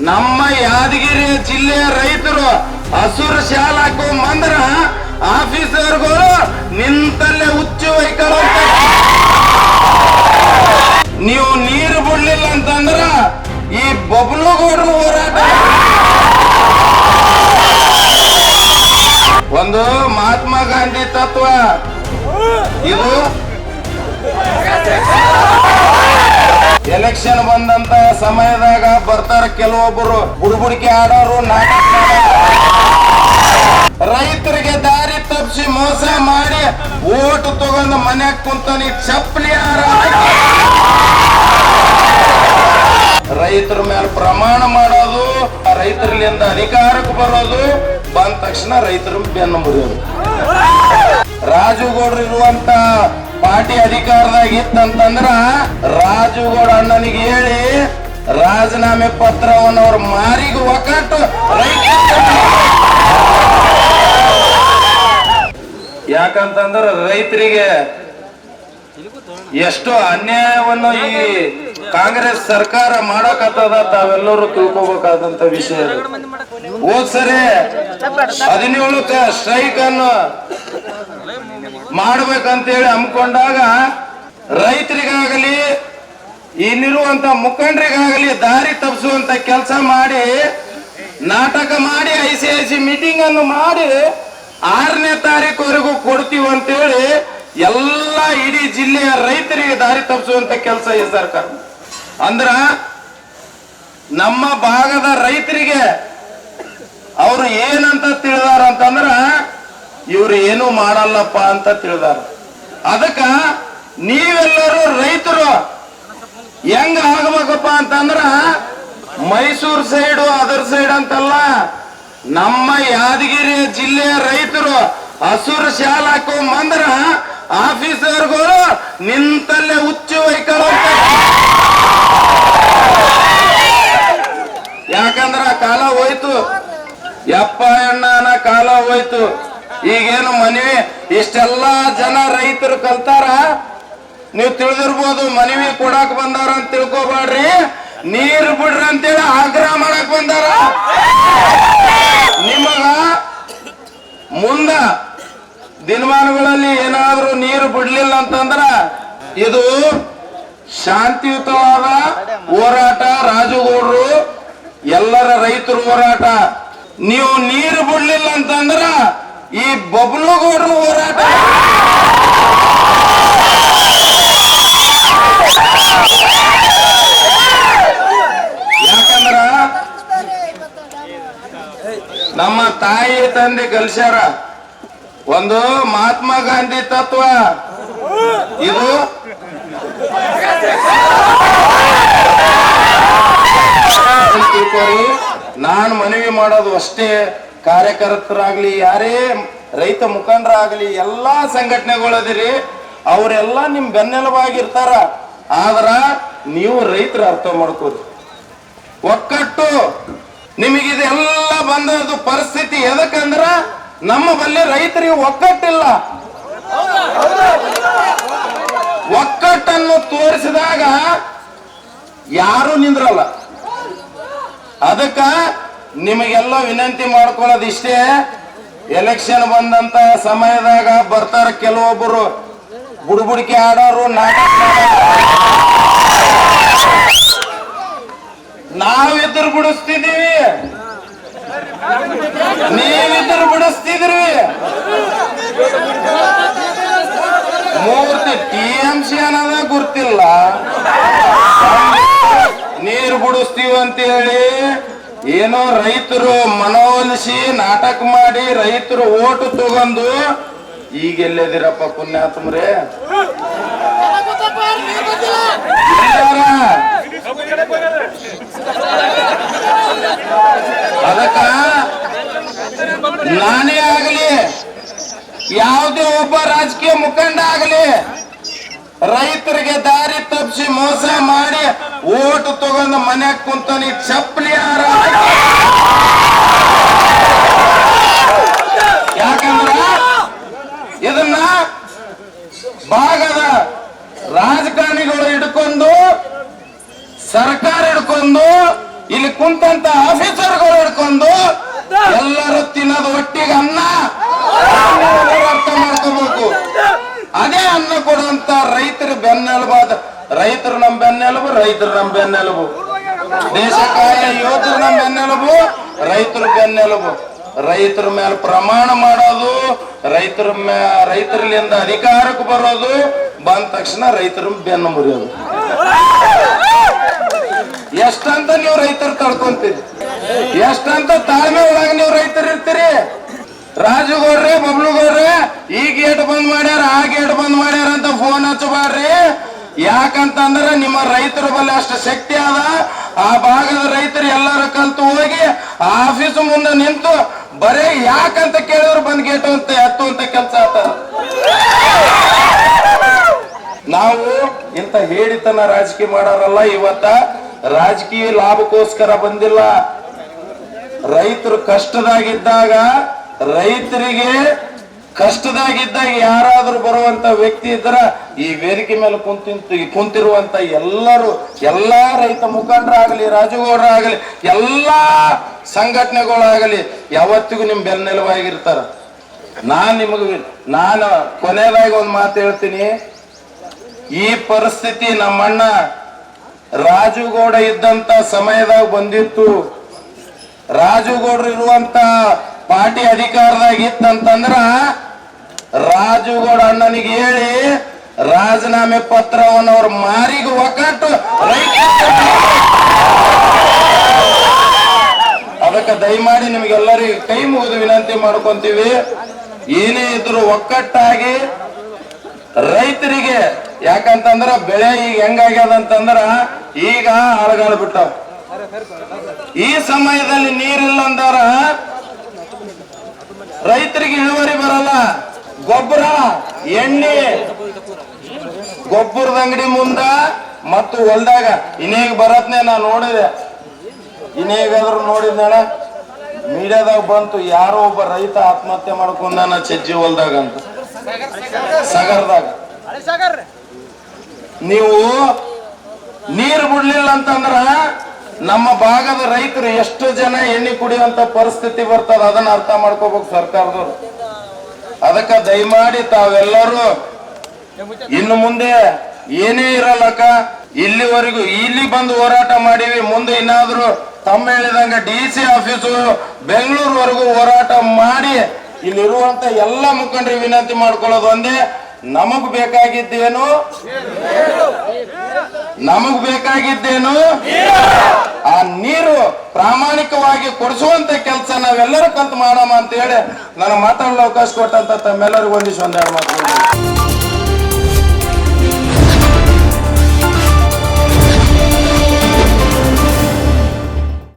ನಮ್ಮ ಯಾದಗಿರಿ ಜಿಲ್ಲೆಯ ರೈತರು ಹಸುರು ಶಾಲ ಮಂದ್ರ ಆಫೀಸರ್ಗಳು ನಿಂತಲ್ಲೇ ಹುಚ್ಚು ವೈಕಲ್ ನೀವು ನೀರು ಬಿಡ್ಲಿಲ್ಲ ಅಂತಂದ್ರ ಈ ಬಬ್ಲುಗೌಡರು ಹೋರಾಟ. ಒಂದು ಮಹಾತ್ಮ ಗಾಂಧಿ ತತ್ವ. ಇದು ಎಲೆಕ್ಷನ್ ಬಂದಂತ ಸಮಯದಾಗ ಬರ್ತಾರ ಕೆಲವೊಬ್ಬರು ಬುಡ್ಬುಡಿಕೆ ಆಡೋರು ರೈತರಿಗೆ ದಾರಿ ತಪ್ಪಿಸಿ ಮೋಸ ಮಾಡಿ ಓಟ್ ತಗೊಂಡು ಮನ್ಯಾಗ ಕುಂತಾನಿ ಚಪ್ಪಲಿ ರೈತರ ಮೇಲೆ ಪ್ರಮಾಣ ಮಾಡೋದು ರೈತರಲ್ಲಿಂದ ಅಧಿಕಾರಕ್ಕೆ ಬರೋದು, ಬಂದ ತಕ್ಷಣ ರೈತರು ಬೆನ್ನು ಮುರಿಯೋದು. ರಾಜುಗೌಡ್ರು ಇರುವಂತ ಪಾರ್ಟಿ ಅಧಿಕಾರದಾಗ ಇತ್ತಂತಂದ್ರ ರಾಜುಗೌಡ ಅಣ್ಣನಿಗೆ ಹೇಳಿ ರಾಜೀನಾಮೆ ಪತ್ರವನ್ನು ಅವ್ರ ಮಾರಿಗೆ ಒಕ್ಕಟ್ಟು ಯಾಕಂತಂದ್ರ ರೈತರಿಗೆ ಎಷ್ಟು ಅನ್ಯಾಯವನ್ನು ಈ ಕಾಂಗ್ರೆಸ್ ಸರ್ಕಾರ ಮಾಡಕತ್ತದ ತಾವೆಲ್ಲರೂ ತಿಳ್ಕೋಬೇಕಾದಂತ ವಿಷಯ. ಹೋದ್ ಸರಿ ಹದಿನೇಳಕ್ಕ ಸ್ಟ್ರೈಕ್ ಅನ್ನು ಮಾಡ್ಬೇಕಂತೇಳಿ ಹಮ್ಮಿಕೊಂಡಾಗ ರೈತರಿಗಾಗಲಿ ಇಲ್ಲಿರುವಂತ ಮುಖಂಡರಿಗಾಗಲಿ ದಾರಿ ತಪ್ಪಿಸುವಂತ ಕೆಲಸ ಮಾಡಿ, ನಾಟಕ ಮಾಡಿ, I C I C meeting ಅನ್ನು ಮಾಡಿ ಆರನೇ ತಾರೀಕುವರೆಗೂ ಕೊಡ್ತೀವಿ ಅಂತೇಳಿ ಎಲ್ಲ ಇಡೀ ಜಿಲ್ಲೆಯ ರೈತರಿಗೆ ದಾರಿ ತಪ್ಪಿಸುವಂತ ಕೆಲಸ ಈ ಸರ್ಕಾರ. ಅಂದ್ರ ನಮ್ಮ ಭಾಗದ ರೈತರಿಗೆ ಅವರು ಏನಂತ ತಿಳಿದಾರ ಅಂತಂದ್ರ ಇವ್ರು ಏನು ಮಾಡಲ್ಲಪ್ಪ ಅಂತ ತಿಳಿದಾರ. ಅದಕ್ಕ ನೀವೆಲ್ಲರೂ ರೈತರು. ಹೆಂಗ ಆಗ್ಬೇಕಪ್ಪ ಅಂತಂದ್ರ ಮೈಸೂರು ಸೈಡು, ಅದರ್ ಸೈಡ್ ಅಂತಲ್ಲ, ನಮ್ಮ ಯಾದಗಿರಿ ಜಿಲ್ಲೆಯ ರೈತರು ಹಸುರು ಶಾಲ ಹಾಕೊಂಬಂದ್ರ ಆಫೀಸರ್ಗಳು ನಿಂತಲ್ಲೇ ಹುಚ್ಚು ವೈಕಲ್ ಯಾಕಂದ್ರ ಕಾಲ ಹೋಯ್ತು. ಯಪ್ಪ ಅಣ್ಣನ ಕಾಲ ಹೋಯ್ತು. ಈಗೇನು ಮನವಿ? ಇಷ್ಟೆಲ್ಲಾ ಜನ ರೈತರು ಕಲ್ತಾರ? ನೀವು ತಿಳಿದಿರ್ಬೋದು, ಮನವಿ ಕೊಡಾಕ್ ಬಂದಾರ ಅಂತ ತಿಳ್ಕೊಬೇಡ್ರಿ ನೀರ್ ಬಿಡ್ರಿ ಅಂತೇಳಿ ಆಗ್ರಹ ಮಾಡಕ್ ಬಂದಾರ. ನಿಮಗ ಮುಂದ ದಿನಮಾನಗಳಲ್ಲಿ ಏನಾದ್ರೂ ನೀರು ಬಿಡ್ಲಿಲ್ಲ ಅಂತಂದ್ರ ಇದು ಶಾಂತಿಯುತವಾದ ಹೋರಾಟ, ರಾಜುಗೌಡರು, ಎಲ್ಲರ ರೈತರು ಹೋರಾಟ. ನೀವು ನೀರು ಬಿಡ್ಲಿಲ್ಲ ಅಂತಂದ್ರ ಈ ಬಬ್ಲುಗೌಡರ ಹೋರಾಟ. ಯಾಕಂದ್ರ ನಮ್ಮ ತಾಯಿ ತಂದೆ ಕಲ್ಸ್ಯಾರ. ಒಂದು ಮಹಾತ್ಮ ಗಾಂಧಿ ತತ್ವ. ಇದು ನಾನು ಮನವಿ ಮಾಡೋದು ಅಷ್ಟೇ. ಕಾರ್ಯಕರ್ತರಾಗ್ಲಿ, ಯಾರೇ ರೈತ ಮುಖಂಡರಾಗ್ಲಿ, ಎಲ್ಲಾ ಸಂಘಟನೆಗಳದಿರಿ, ಅವರೆಲ್ಲ ನಿಮ್ ಬೆನ್ನೆಲುಬಾಗಿರ್ತಾರ. ಆದ್ರ ನೀವು ರೈತರ ಅರ್ಥ ಮಾಡ್ಕೋರಿ ಒಕ್ಕಟ್ಟು, ನಿಮಗಿದೆಲ್ಲ ಬಂದದ್ದು ಪರಿಸ್ಥಿತಿ ಎದಕ್ಕಂದ್ರ ನಮ್ಮ ಬಲ್ಲಿ ರೈತರಿಗೆ ಒಕ್ಕಟ್ಟಿಲ್ಲ. ಒಕ್ಕಟ್ಟನ್ನು ತೋರಿಸಿದಾಗ ಯಾರು ನಿಂದ್ರಲ್ಲ. ಅದಕ್ಕ ನಿಮಗೆಲ್ಲ ವಿನಂತಿ ಮಾಡ್ಕೊಳ್ಳೋದು ಇಷ್ಟೇ. ಎಲೆಕ್ಷನ್ ಬಂದಂತ ಸಮಯದಾಗ ಬರ್ತಾರ ಕೆಲವೊಬ್ಬರು ಬುಡ್ಬುಡಿಕೆ ಆಡೋರು, ನಾಟಕ ನಾವ್ ನಾವಿದ್ರು ಬಿಡಿಸ್ತಿದೀವಿ ನೀವಿದ್ರು ಬಿಡಿಸ್ತಿದ್ರಿ. ಮೂರ್ತಿ ಟಿ ಎಂ ಸಿ ಅನ್ನೋದ ಗುರ್ತಿಲ್ಲ. ನೀರು ಬಿಡಿಸ್ತೀವಿ ಅಂತ ಹೇಳಿ ಏನೋ ರೈತರು ಮನವೊಲಿಸಿ ನಾಟಕ ಮಾಡಿ ರೈತರು ಓಟು ತಗೊಂಡು ಈಗ ಎಲ್ಲದಿರಪ್ಪ ಪುಣ್ಯಾತ್ಮರೇ? ಅದಕ್ಕ ನಾನೇ ಆಗಲಿ, ಯಾವುದೇ ಒಬ್ಬ ರಾಜಕೀಯ ಮುಖಂಡ ಆಗಲಿ ರೈತರಿಗೆ ದಾರಿ ತಪ್ಪಿಸಿ ಮೋಸ ಮಾಡಿ ಓಟ್ ತಗೊಂಡು ಮನ್ಯಾಗ ಕುಂತಾನಿ ಚಪ್ಪಲಿ ಯಾರ. ಯಾಕಂದ್ರ ಇದನ್ನ ಭಾಗದ ರಾಜಕಾರಣಿಗಳು ಹಿಡ್ಕೊಂಡು, ಸರ್ಕಾರ ಹಿಡ್ಕೊಂಡು, ಇಲ್ಲಿ ಕುಂತಂತ ಆಫೀಸರ್ಗಳು ಹಿಡ್ಕೊಂಡು ಎಲ್ಲರೂ ತಿನ್ನೋದು ಒಟ್ಟಿಗೆ ಅನ್ನ ಅರ್ಥ ಮಾಡ್ಕೋಬೇಕು ಅದೇ ಅನ್ನ ಕೊಡುವಂತ ರೈತರ ಬೆನ್ನೆಲುಬಾದ, ರೈತರು ನಮ್ ಬೆನ್ನೆಲುಬು, ರೈತರು ನಮ್ ಬೆನ್ನೆಲುಬು. ದೇಶಕಾಯ ಯೋಧರು ನಮ್ ಬೆನ್ನೆಲುಬು, ರೈತರು ಬೆನ್ನೆಲುಬು. ರೈತರ ಮೇಲೆ ಪ್ರಮಾಣ ಮಾಡೋದು, ರೈತರ ಮೇ, ರೈತರಲ್ಲಿಂದ ಅಧಿಕಾರಕ್ಕೆ ಬರೋದು, ಬಂದ ತಕ್ಷಣ ರೈತರ ಬೆನ್ನು ಮುರಿಯೋದು. ಎಷ್ಟಂತ ನೀವು ರೈತರು ತಡ್ಕೊಂತೀರಿ? ಎಷ್ಟಂತ ತಾಳ್ಮೆ ಒಳಗೆ ನೀವು ರೈತರು ಇರ್ತೀರಿ ರಾಜುಗೌಡ್ರೆ ಬಬ್ಲುಗೌಡ್ರೆ ಈ ಗೇಟ್ ಬಂದ್ ಮಾಡ್ಯಾರ, ಆ ಗೇಟ್ ಬಂದ್ ಮಾಡ್ಯಾರ ಅಂತ ಫೋನ್ ಹಚ್ಚಬಾರ್ರಿ. ಯಾಕಂತಂದ್ರ ನಿಮ್ಮ ರೈತರ ಬಲ್ಲಿ ಅಷ್ಟು ಶಕ್ತಿ ಅದ. ಆ ಭಾಗದ ರೈತರು ಎಲ್ಲರೂ ಕಲ್ತು ಹೋಗಿ ಆಫೀಸ್ ಮುಂದೆ ನಿಂತು ಬರೇ ಯಾಕಂತ ಕೇಳಿದ್ರು ಬಂದ್ ಗೇಟ್ ಅಂತ ಹತ್ತು ಅಂತ ಕೆಲಸ ಆತ. ನಾವು ಇಂತ ಹೇಳಿತನ ರಾಜಕೀಯ ಮಾಡಾರಲ್ಲ ಇವತ್ತ. ರಾಜಕೀಯ ಲಾಭಕ್ಕೋಸ್ಕರ ಬಂದಿಲ್ಲ. ರೈತರು ಕಷ್ಟದಾಗಿದ್ದಾಗ ರೈತರಿಗೆ ಕಷ್ಟದಾಗಿದ್ದಾಗ ಯಾರಾದ್ರೂ ಬರುವಂತ ವ್ಯಕ್ತಿ ಇದ್ರ ಈ ವೇದಿಕೆ ಮೇಲೆ ಕುಂತಿಂತ ಕುಂತಿರುವಂತ ಎಲ್ಲರೂ, ಎಲ್ಲಾ ರೈತ ಮುಖಂಡರಾಗಲಿ, ರಾಜುಗೌಡರಾಗಲಿ, ಎಲ್ಲಾ ಸಂಘಟನೆಗಳಾಗಲಿ ಯಾವತ್ತಿಗೂ ನಿಮ್ ಬೆನ್ನೆಲುವಾಗಿರ್ತಾರ ನಾನ್ ನಿಮಗೆ ನಾನು ಕೊನೆಯದಾಗಿ ಒಂದು ಮಾತು ಹೇಳ್ತೀನಿ. ಈ ಪರಿಸ್ಥಿತಿ ನಮ್ಮಣ್ಣ ರಾಜುಗೌಡ ಇದ್ದಂತ ಸಮಯದಾಗ ಬಂದಿತ್ತು. ರಾಜುಗೌಡ್ರು ಇರುವಂತ ಪಾರ್ಟಿ ಅಧಿಕಾರದಾಗ ಇತ್ತಂತಂದ್ರ ರಾಜುಗೌಡ ಅಣ್ಣನಿಗೆ ಹೇಳಿ ರಾಜೀನಾಮೆ ಪತ್ರವನ್ನು ಅವ್ರ ಮಾರಿಗೆ ಒಕ್ಕಟ್ಟು ಅದಕ್ಕೆ ದಯಮಾಡಿ ನಿಮ್ಗೆಲ್ಲರಿಗೂ ಕೈ ಮುಗಿದು ವಿನಂತಿ ಮಾಡ್ಕೊಂತೀವಿ. ಏನೇ ಇದ್ರು ಒಕ್ಕಟ್ಟಾಗಿ ರೈತರಿಗೆ, ಯಾಕಂತಂದ್ರ ಬೆಳೆ ಈಗ ಹೆಂಗಾಗ್ಯದ ಅಂತಂದ್ರ ಈಗ ಬಿಟ್ಟಾವ ಈ ಸಮಯದಲ್ಲಿ ನೀರಿಲ್ಲ ಅಂದಾರ ರೈತರಿಗೆ ಇಳುವರಿ ಬರಲ್ಲ. ಗೊಬ್ಬರ, ಎಣ್ಣೆ, ಗೊಬ್ಬರದ ಅಂಗಡಿ ಮುಂದ ಮತ್ತು ಹೊಲ್ದಾಗ. ಇನ್ನೇಗ ಬರತ್ನೆ ನಾ ನೋಡಿದೆ. ಇನ್ನೇಗಾದ್ರೂ ನೋಡಿದ್ನಣ ಮೀಡಿಯಾದಾಗ ಬಂತು, ಯಾರೋ ಒಬ್ಬ ರೈತ ಆತ್ಮಹತ್ಯೆ ಮಾಡ್ಕೊಂಡಾನ ಚಜ್ಜಿ ಹೊಲ್ದಾಗ ಅಂತ. ಸಾಗರದಾಗ. ನೀವು ನೀರು ಬಿಡ್ಲಿಲ್ಲ ಅಂತಂದ್ರ ನಮ್ಮ ಭಾಗದ ರೈತರು ಎಷ್ಟು ಜನ ಎಣ್ಣೆ ಕುಡಿಯುವಂತ ಪರಿಸ್ಥಿತಿ ಬರ್ತದ ಅದನ್ನ ಅರ್ಥ ಮಾಡ್ಕೋಬೇಕು ಸರ್ಕಾರದವರು. ಅದಕ್ಕ ದಯಮಾಡಿ ತಾವೆಲ್ಲರೂ ಇನ್ನು ಮುಂದೆ ಏನೇ ಇರಲ್ಲಕ್ಕ, ಇಲ್ಲಿವರೆಗೂ ಇಲ್ಲಿ ಬಂದು ಹೋರಾಟ ಮಾಡಿವಿ, ಮುಂದೆ ಇನ್ನಾದ್ರೂ ತಮ್ಮ ಹೇಳಿದಂಗ ಡಿ ಸಿ ಆಫೀಸು ಬೆಂಗಳೂರುವರೆಗೂ ಹೋರಾಟ ಮಾಡಿ ಇಲ್ಲಿರುವಂತ ಎಲ್ಲ ಮುಖಂಡರಿಗೆ ವಿನಂತಿ ಮಾಡ್ಕೊಳ್ಳೋದು ಒಂದೇ. ನಮಗ್ ಬೇಕಾಗಿದ್ದೇನು? ನಮಗ್ ಬೇಕಾಗಿದ್ದೇನು? ಆ ನೀರು ಪ್ರಾಮಾಣಿಕವಾಗಿ ಕೊಡಿಸುವಂತ ಕೆಲಸ ನಾವೆಲ್ಲರೂ ಕಲ್ತು ಮಾಡೋಣ ಅಂತ ಹೇಳಿ ನನಗೆ ಮಾತಾಡಲು ಅವಕಾಶ ಕೊಟ್ಟಂತ ತಮ್ಮೆಲ್ಲರಿಗೂ ಒಂದಿಷ್ಟು ಒಂದೆರಡು ಮಾತು